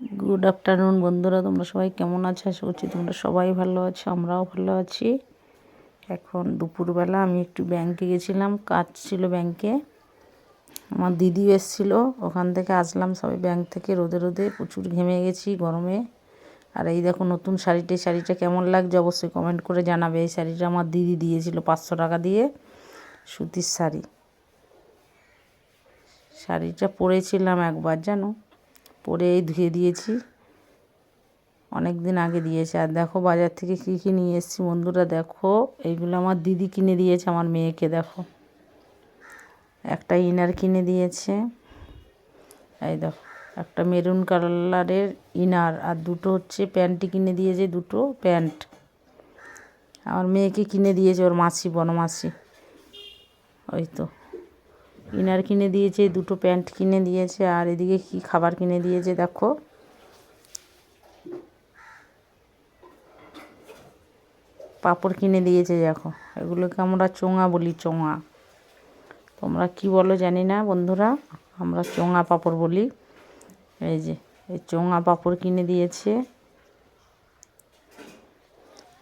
Good afternoon বন্ধুরা, তোমরা সবাই কেমন আছো? আশা করছি তোমরা সবাই ভালো আছো, আমরাও ভালো আছি। এখন দুপুরবেলা আমি একটু ব্যাংকে গেছিলাম, কাজ ছিল ব্যাংকে আমার দিদি এসেছিল, ওখান থেকে আসলাম, সবাই ব্যাংক থেকে রোদে রোদে প্রচুর ঘেমে গেছি গরমে। আর এই দেখো, নতুন শাড়িটা শাড়িটা কেমন লাগছে অবশ্যই কমেন্ট করে জানাবে। এই শাড়িটা আমার দিদি দিয়েছিল পাঁচশো টাকা দিয়ে, সুতির শাড়ি। শাড়িটা পরেছিলাম একবার, জানো? পরে ধুয়ে দিয়েছি। অনেক দিন আগে দিয়েছে। আর দেখো বাজার থেকে কী কী নিয়ে এসেছি বন্ধুরা? দেখো, এইগুলো আমার দিদি কিনে দিয়েছে, আমার মেয়েকে দেখো। একটা ইনার কিনে দিয়েছে। এই দেখো, একটা মেরুন কালারের ইনার আর দুটো হচ্ছে প্যান্টটি কিনে দিয়েছে, দুটো প্যান্ট। আমার মেয়েকে কিনে দিয়েছে ওর মাসি, বনমাসি। ওই তো। ইনার কিনে দিয়েছে, দুটো প্যান্ট কিনে দিয়েছে, আর এদিকে কি খাবার কিনে দিয়েছে দেখো। পাপড় কিনে দিয়েছে দেখো, এগুলোকে আমরা চোঙা বলি, চোঙা। তোমরা কি বলো জানি না বন্ধুরা, আমরা চোঙা পাপড় বলি। এই যে, এই চোঙা পাঁপড় কিনে দিয়েছে।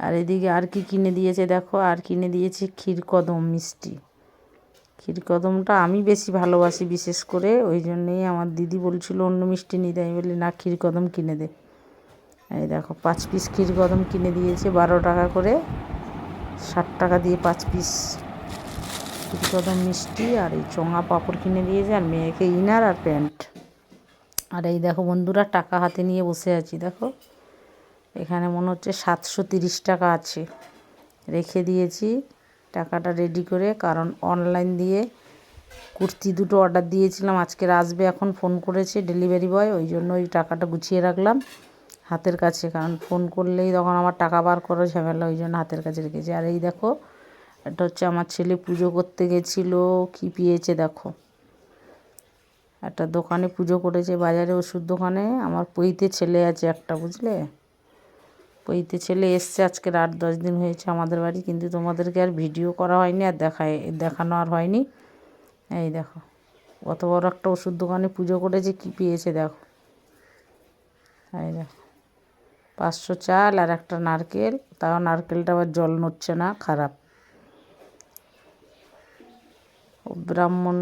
আর এদিকে আর কি কিনে দিয়েছে দেখো, আর কিনে দিয়েছে ক্ষীরকদম মিষ্টি। ক্ষীরকদমটা আমি বেশি ভালোবাসি বিশেষ করে, ওই জন্যেই আমার দিদি বলছিল, অন্য মিষ্টি নিতে আমি বলি না ক্ষীরকদম কিনে দে। এই দেখো, পাঁচ পিস ক্ষীরকদম কিনে দিয়েছে, বারো টাকা করে, ষাট টাকা দিয়ে পাঁচ পিস ক্ষীরকদম মিষ্টি, আর এই চোঙা পাঁপড় কিনে দিয়েছে, আর মেয়েকে ইনার আর প্যান্ট। আর এই দেখো বন্ধুরা, টাকা হাতে নিয়ে বসে আছি, দেখো। এখানে মনে হচ্ছে সাতশো তিরিশ টাকা আছে। রেখে দিয়েছি। টাকাটা রেডি করে, কারণ অনলাইন দিয়ে কুর্তি দুটো অর্ডার দিয়েছিলাম। আজকের আসবে, এখন ফোন করেছে ডেলিভারি বয় ওই জন্য ওই টাকাটা গুছিয়ে রাখলাম হাতের কাছে, কারণ ফোন করলেই তখন আমার টাকা বার করা ঝামেলা, ওই জন্য হাতের কাছে রেখেছি। আর এই দেখো, এটা হচ্ছে আমার ছেলে পুজো করতে গেছিল, কী পেয়েছে দেখো। একটা দোকানে পুজো করেছে, বাজারে ওষুধ দোকানে, আমার পইতে ছেলে আছে একটা, বুঝলে? পইতে ছেলে এসছে আজকের আট দশ দিন হয়েছে আমাদের বাড়ি, কিন্তু তোমাদেরকে আর ভিডিও করা হয়নি আর দেখায়, দেখানো আর হয়নি। এই দেখো, কত বড় একটা ওষুধ দোকানে পুজো করেছে, কী পেয়েছে দেখো। এই দেখো, পাঁচশো চাল আর একটা নারকেল, তাও নারকেলটা আবার জল নড়ছে না, খারাপ। ব্রাহ্মণ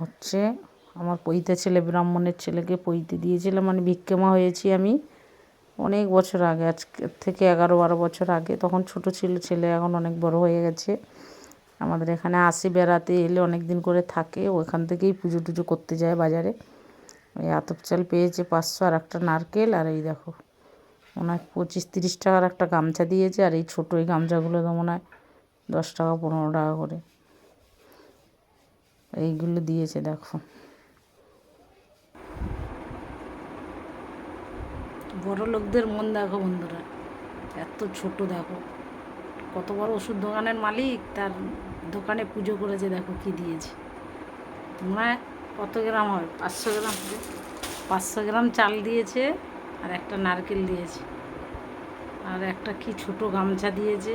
হচ্ছে, আমার পৈতে ছেলে ব্রাহ্মণের ছেলেকে পৈতে দিয়েছিলাম মানে ভিক্ষেমা হয়েছি আমি। অনেক বছর আগে আজকে থেকে এগারো বারো বছর আগে। তখন ছোট ছিল, ছেলে এখন অনেক বড় হয়ে গেছে। আমাদের এখানে আসে, বেড়াতে এলে অনেক দিন করে থাকে। ওখান থেকেই পুজো টুজো করতে যায় বাজারে। ওই আতপ চাল পেয়েছে পাঁচশো আর একটা নারকেল। আর এই দেখো ওনার পঁচিশ তিরিশ টাকার একটা গামছা দিয়েছে। আর এই ছোটো এই গামছাগুলো তো মনে হয় দশ টাকা, পনেরো টাকা করে। এইগুলো দিয়েছে, দেখো। বড় লোকদের মন দেখো বন্ধুরা, এত ছোট দেখো। কত বড় ওষুধ দোকানের মালিক, তার দোকানে পুজো করেছে, দেখো কি দিয়েছে। তোমরা কত গ্রাম হয় পাঁচশো গ্রাম পাঁচশো গ্রাম চাল দিয়েছে আর একটা নারকেল দিয়েছে। আর একটা কি ছোট গামছা দিয়েছে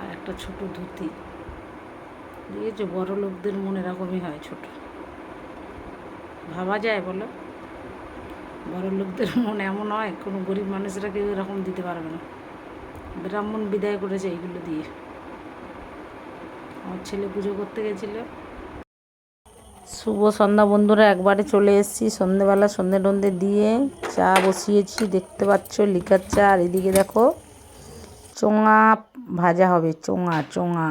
আর একটা ছোট ধুতি। দিয়েছে বড় লোকদের মন এরকমই হয় ছোট। ভাবা যায় বলো? বড় লোকদের মন এমন হয়, কোনো গরিব মানুষরা কেউ এরকম দিতে পারবে না। ব্রাহ্মণ বিদায় করেছে এইগুলো দিয়ে। আমার ছেলে পুজো করতে গেছিল। শুভ সন্ধ্যা বন্ধুরা, একবারে চলে এসেছি সন্ধেবেলা সন্ধে টন্ধে দিয়ে। চা বসিয়েছি, দেখতে পাচ্ছ লিকার চা, আর এদিকে দেখো চোঙা ভাজা হবে, চোঙা চোঙা।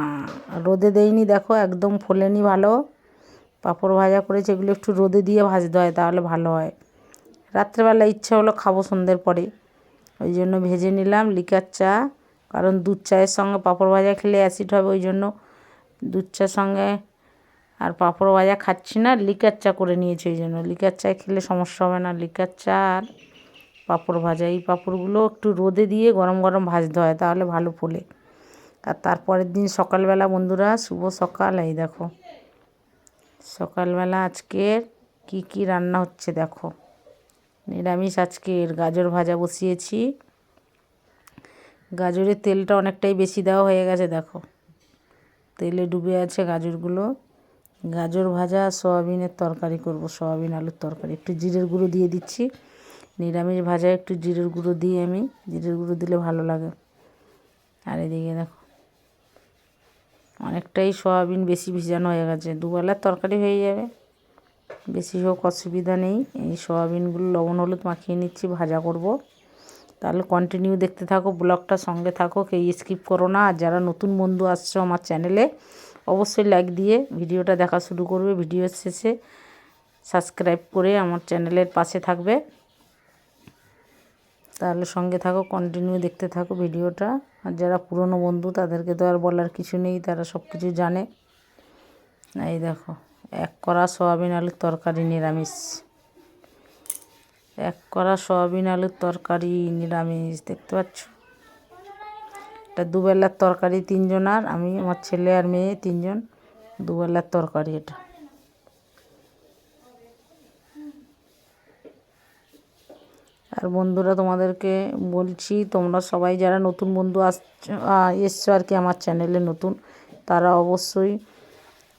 রোদে দেয়নি দেখো একদম ফোলেনি ভালো। পাঁপড় ভাজা করেছে, এগুলো একটু রোদে দিয়ে ভাজতে হয়, তাহলে ভালো হয়। রাত্রেবেলা ইচ্ছা হলো খাব সন্ধ্যের পরে। ওই জন্য ভেজে নিলাম, লিকার চা, কারণ দুধ চায়ের সঙ্গে পাঁপড় ভাজা খেলে অ্যাসিড হবে, ওই জন্য দুধ চার সঙ্গে আর পাঁপড় ভাজা খাচ্ছি না, লিকার চা করে নিয়েছি ওই জন্য। লিকার চা খেলে সমস্যা হবে না, লিকার চা আর পাঁপড় ভাজা। এই পাঁপড়গুলো একটু রোদে দিয়ে গরম গরম ভাজতে হয়, তাহলে ভালো ফোলে। আর তারপরের দিন সকালবেলা বন্ধুরা, শুভ সকাল। এই দেখো, সকালবেলা আজকের কি কি রান্না হচ্ছে দেখো। নিরামিষ আজকের গাজর ভাজা বসিয়েছি। গাজরের তেলটা অনেকটাই বেশি দেওয়া হয়ে গেছে, দেখো। তেলে ডুবে আছে গাজরগুলো। গাজর ভাজা, সয়াবিনের তরকারি করব, সয়াবিন আলুর তরকারি। একটু জিরের গুঁড়ো দিয়ে দিচ্ছি। নিরামিষ ভাজা একটু জিরের গুঁড়ো দিই আমি। জিরের গুঁড়ো দিলে ভালো লাগে। আর এদিকে দেখো, অনেকটাই সয়াবিন বেশি ভিজানো হয়ে গেছে। দুবেলার তরকারি হয়ে যাবে। বেশি হোক অসুবিধা নেই। এই সয়াবিনগুলো, লবণ, হলুদ মাখিয়ে নিচ্ছি, ভাজা করব। তাহলে কন্টিনিউ দেখতে থাকো, ব্লগটা সঙ্গে থাকো, কেউ স্কিপ করো না। আর যারা নতুন বন্ধু আসছো আমার চ্যানেলে অবশ্যই লাইক দিয়ে ভিডিওটা দেখা শুরু করবে। ভিডিওর শেষে সাবস্ক্রাইব করে আমার চ্যানেলের পাশে থাকবে। তাহলে সঙ্গে থাকো কন্টিনিউ দেখতে থাকো ভিডিওটা। আর যারা পুরনো বন্ধু, তাদেরকে তো আর বলার কিছু নেই, তারা সব কিছু জানে। এই দেখো। এক কড়া সয়াবিন আলুর তরকারি নিরামিষ। এক কড়া সয়াবিন আলুর তরকারি নিরামিষ, দেখতে পাচ্ছ? এটা দুবেলার তরকারি তিনজনার আমি, আমার ছেলে আর মেয়ে তিনজন, দুবেলার তরকারি এটা। আর বন্ধুরা, তোমাদেরকে বলছি, তোমরা সবাই যারা নতুন বন্ধু আসছো এসছো আর কি আমার চ্যানেলে নতুন, তারা অবশ্যই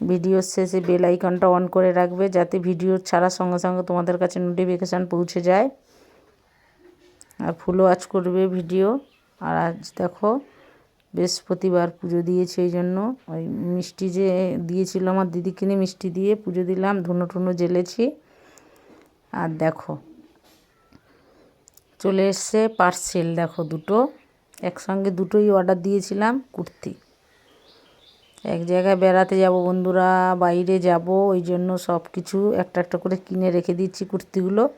ভিডিওর শেষে বেল আইকনটা অন করে রাখবে যাতে ভিডিও ছাড়ার সঙ্গে সঙ্গে তোমাদের কাছে নোটিফিকেশান পৌঁছে যায়। আর ফুলও আজ করবে ভিডিও আর আজ দেখো, বৃহস্পতিবার পুজো দিয়েছি এই জন্য। ওই মিষ্টি যে দিয়েছিল আমার দিদি কিনে মিষ্টি দিয়ে পুজো দিলাম, ধুনো টুনো জেলেছি। আর দেখো, চলে এসছে পার্সেল দেখো দুটো। একসঙ্গে দুটোই অর্ডার দিয়েছিলাম, কুর্তি। এক জায়গায় বেড়াতে যাব বন্ধুরা, বাইরে যাব, ওই জন্য সব কিছু একটা একটা করে কিনে রেখে দিচ্ছি কুর্তিগুলো।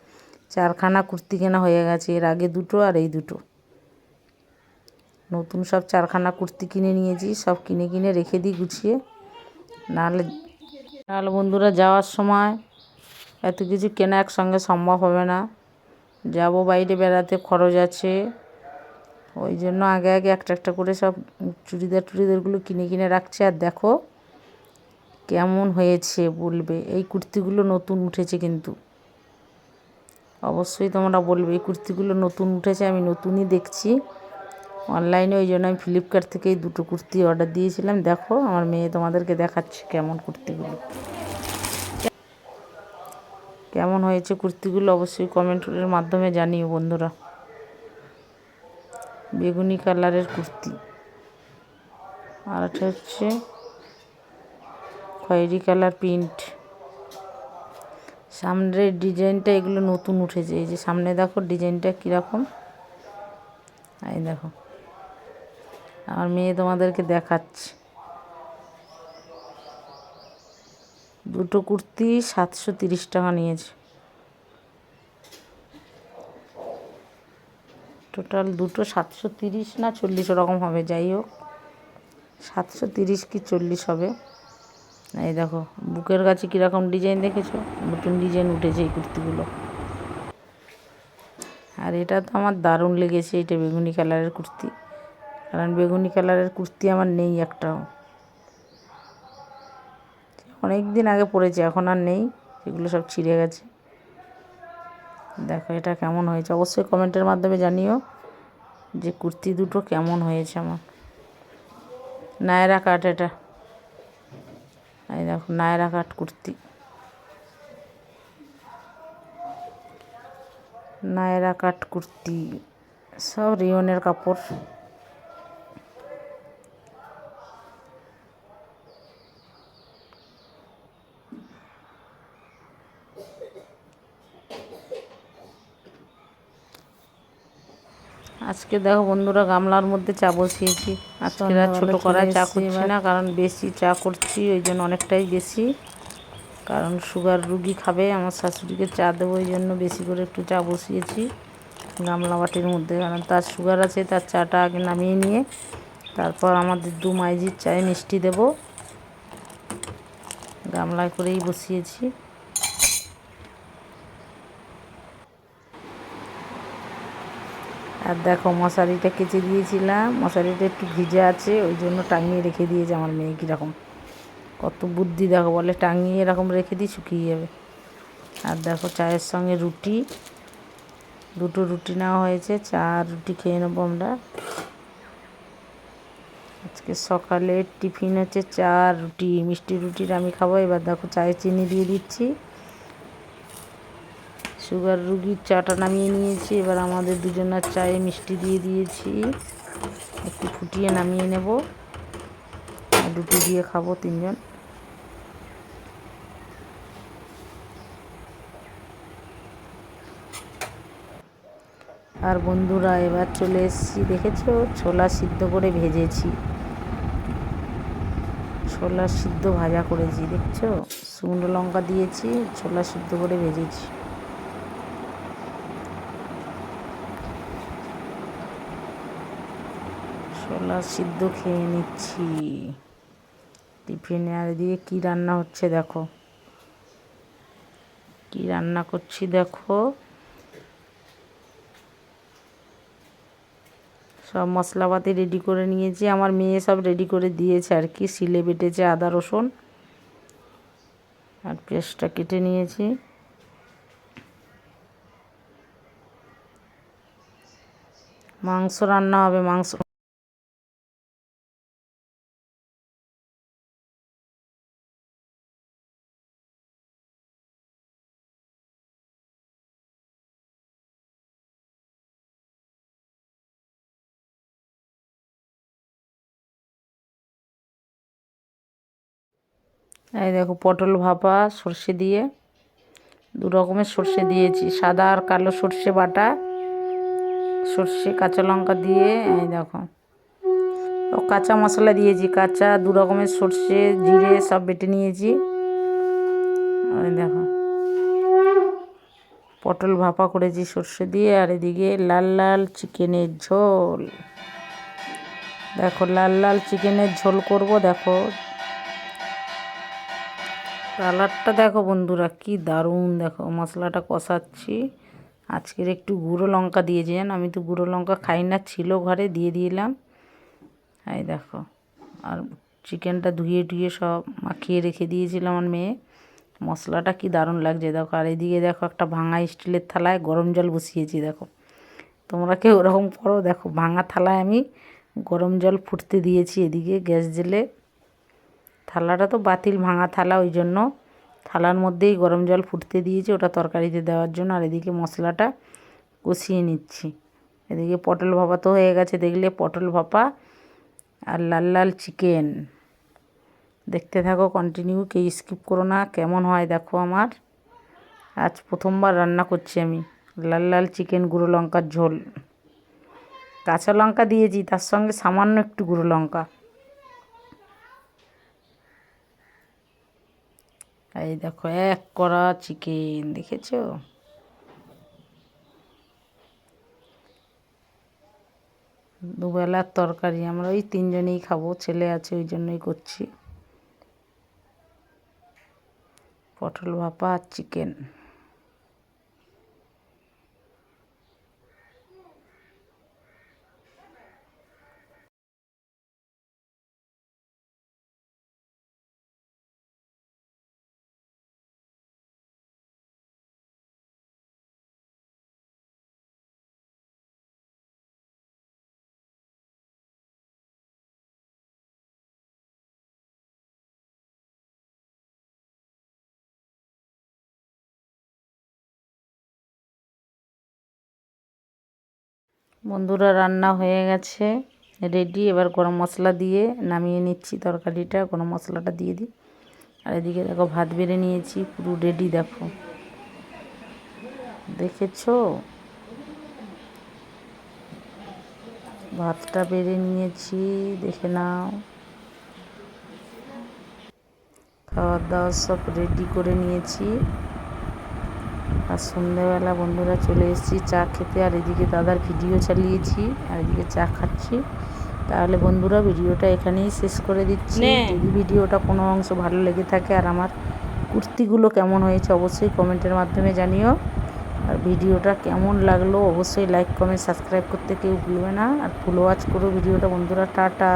চারখানা কুর্তি কেনা হয়ে গেছে, এর আগে দুটো আর এই দুটো। নতুন সব চারখানা কুর্তি কিনে নিয়েছি, সব কিনে কিনে রেখে দিই গুছিয়ে। নাহলে নাহলে বন্ধুরা যাওয়ার সময় এত কিছু কেনা একসঙ্গে সম্ভব হবে না। যাব বাইরে বেড়াতে, খরচ আছে। ওই জন্য আগে আগে একটা একটা করে সব চুড়িদার টুড়িদারগুলো কিনে কিনে রাখছে। আর দেখো কেমন হয়েছে বলবে, এই কুর্তিগুলো নতুন উঠেছে কিন্তু। অবশ্যই তোমরা বলবে, এই কুর্তিগুলো নতুন উঠেছে, আমি নতুনই দেখছি। অনলাইনে ওই জন্য আমি ফ্লিপকার্ট থেকে এই দুটো কুর্তি অর্ডার দিয়েছিলাম। দেখো আমার মেয়ে তোমাদেরকে দেখাচ্ছে কেমন কুর্তিগুলো। কেমন হয়েছে কুর্তিগুলো অবশ্যই কমেন্টের মাধ্যমে জানিও বন্ধুরা। বেগুনি কালারের কুর্তি। আর একটা হচ্ছে খয়েরি কালার প্রিন্ট। সামনের ডিজাইনটা এগুলো নতুন উঠেছে। এই যে সামনে দেখো ডিজাইনটা কীরকম। এই দেখো। আমার মেয়ে তোমাদেরকে দেখাচ্ছে। দুটো কুর্তি সাতশো তিরিশ টাকা নিয়েছে। টোটাল দুটো সাতশো তিরিশ না চল্লিশ ওরকম হবে, যাই হোক। সাতশো তিরিশ কি চল্লিশ হবে? এই দেখো, বুকের কাছে কীরকম ডিজাইন দেখেছ? নতুন ডিজাইন উঠেছে এই কুর্তিগুলো। আর এটা তো আমার দারুণ লেগেছে, এটা বেগুনি কালারের কুর্তি। কারণ বেগুনি কালারের কুর্তি আমার নেই একটাও। অনেক দিন আগে পড়েছে এখন আর নেই, এগুলো সব ছিঁড়ে গেছে। দেখো, এটা কেমন হয়েছে? অবশ্যই কমেন্টের মাধ্যমে জানিও যে কুর্তি দুটো কেমন হয়েছে আমার। নায়রা কাট এটা। এই দেখো, নায়রা কাট কুর্তি। নায়রা কাট কুর্তি। সব রিওনের কাপড়। আজকে দেখো বন্ধুরা গামলার মধ্যে চা বসিয়েছি। আজকে আর ছোটো করায় চা করছি না কারণ বেশি চা করছি ওই জন্য অনেকটাই বেশি। কারণ সুগার রুগী খাবে আমার শাশুড়িকে চা দেবো ওই জন্য বেশি করে একটু চা বসিয়েছি গামলা বাটির মধ্যে। কারণ তার সুগার আছে তার চাটা আগে নামিয়ে নিয়ে তারপর আমাদের দু মাইজির চায়ে মিষ্টি দেব। গামলায় করেই বসিয়েছি। আর দেখো মশারিটা কেচে দিয়েছিলাম। মশারিটা একটু ভিজে আছে, ওই জন্য টাঙিয়ে রেখে দিয়েছে আমার মেয়ে কীরকম। কত বুদ্ধি দেখো বলে, টাঙিয়ে এরকম রেখে দিই, শুকিয়ে যাবে। আর দেখো চায়ের সঙ্গে রুটি। দুটো রুটি নেওয়া হয়েছে, চা রুটি খেয়ে নেব আমরা। আজকে সকালে টিফিন হচ্ছে চা রুটি, মিষ্টি রুটির আমি খাব। এবার দেখো চায়ে চিনি দিয়ে দিচ্ছি। সুগার রুগীর চাটা নামিয়ে নিয়েছি। এবার আমাদের দুজনের চায়ে মিষ্টি দিয়ে দিয়েছি। একটু ফুটিয়ে নামিয়ে নেব। রুটি দিয়ে খাব তিনজন। আর বন্ধুরা, এবার চলে এসেছি। দেখেছ? ছোলা সিদ্ধ করে ভেজেছি। ছোলা সিদ্ধ ভাজা করেছি। দেখছ? শুকনো লঙ্কা দিয়েছি, ছোলা সিদ্ধ করে ভেজেছি। ছোলা সিদ্ধ খেয়ে নিচ্ছি। টিফিনে আর দিয়ে কী রান্না হচ্ছে দেখো। কি রান্না করছি দেখো। সব মশলাপাতি রেডি করে নিয়েছি। আমার মেয়ে সব রেডি করে দিয়েছে আর কি। শিলে বেটেছে আদা, রসুন আর পেস্টটা কেটে নিয়েছি। মাংস রান্না হবে, মাংস এই দেখো, পটল ভাপা, সর্ষে দিয়ে। দু রকমের সর্ষে দিয়েছি। সাদা আর কালো সর্ষে বাটা, সর্ষে কাঁচা লঙ্কা দিয়ে, এই দেখো। ও কাঁচা মশলা দিয়েছি, কাঁচা, দু রকমের সর্ষে, জিরে সব বেটে নিয়েছি। ওই দেখো। পটল ভাপা করেছি সর্ষে দিয়ে, আর এদিকে লাল লাল চিকেনের ঝোল। দেখো, লাল লাল চিকেনের ঝোল করব, দেখো। কালারটা দেখো বন্ধুরা, কি দারুণ দেখো। মশলাটা কষাচ্ছি। আজকের একটু গুঁড়ো লঙ্কা দিয়েছেন আমি তো গুঁড়ো লঙ্কা খাই না, ছিল ঘরে, দিয়ে দিলাম। এই দেখো, আর চিকেনটা ধুয়ে টুয়ে সব মাখিয়ে রেখে দিয়েছিলাম আমার মেয়ে। মশলাটা কি দারুণ লাগছে, দেখো। আর এদিকে দেখো, একটা ভাঙা স্টিলের থালায় গরম জল বসিয়েছি, দেখো। তোমরা কেউ ওরকম করো, দেখো, ভাঙা থালায় আমি গরম জল ফুটতে দিয়েছি, এদিকে গ্যাস জেলে থালাটা তো বাতিল, ভাঙা থালা, ওই জন্য থালার মধ্যেই গরম জল ফুটতে দিয়েছি, ওটা তরকারিতে দেওয়ার জন্য। আর এদিকে মশলাটা কষিয়ে নিচ্ছি। এদিকে পটল ভাপা তো হয়ে গেছে, দেখলে পটল ভাপা আর লাল লাল চিকেন। দেখতে থাকো কন্টিনিউ কেউ স্কিপ করো না, কেমন হয় দেখো আমার। আজ প্রথমবার রান্না করছি আমি, লাল লাল চিকেন, গুঁড়ো লঙ্কার ঝোল। কাঁচা লঙ্কা দিয়েছি, তার সঙ্গে সামান্য একটু গুঁড়ো লঙ্কা। এই দেখো, এক কড়া চিকেন দেখেছ? দুবেলার তরকারি, আমরা ওই তিনজনেই খাব, ছেলে আছে, ওই জন্যই করছি। পটল ভাপা আর চিকেন বন্ধুরা রান্না হয়ে গেছে। রেডি এবার গরম মশলা দিয়ে নামিয়ে নিচ্ছি তরকারিটা। গরম মশলাটা দিয়ে দিই। আর এদিকে দেখো ভাত বেড়ে নিয়েছি, পুরো রেডি দেখো। দেখেছ? ভাতটা বেড়ে নিয়েছি, দেখে নাও। খাওয়ার দাওয়ার সব রেডি করে নিয়েছি। আর সন্ধ্যেবেলা বন্ধুরা চলে এসেছি চা খেতে। আর এদিকে দাদার ভিডিও চালিয়েছি আর এদিকে চা খাচ্ছি। তাহলে বন্ধুরা ভিডিওটা এখানেই শেষ করে দিচ্ছি। যদি ভিডিওটা কোনো অংশ ভালো লেগে থাকে আর আমার কুর্তিগুলো কেমন হয়েছে অবশ্যই কমেন্টের মাধ্যমে জানিও। আর ভিডিওটা কেমন লাগল অবশ্যই লাইক কমেন্ট সাবস্ক্রাইব করতে কেউ ভুলবে না। আর ফুল ওয়াচ করো ভিডিওটা বন্ধুরা টাটা।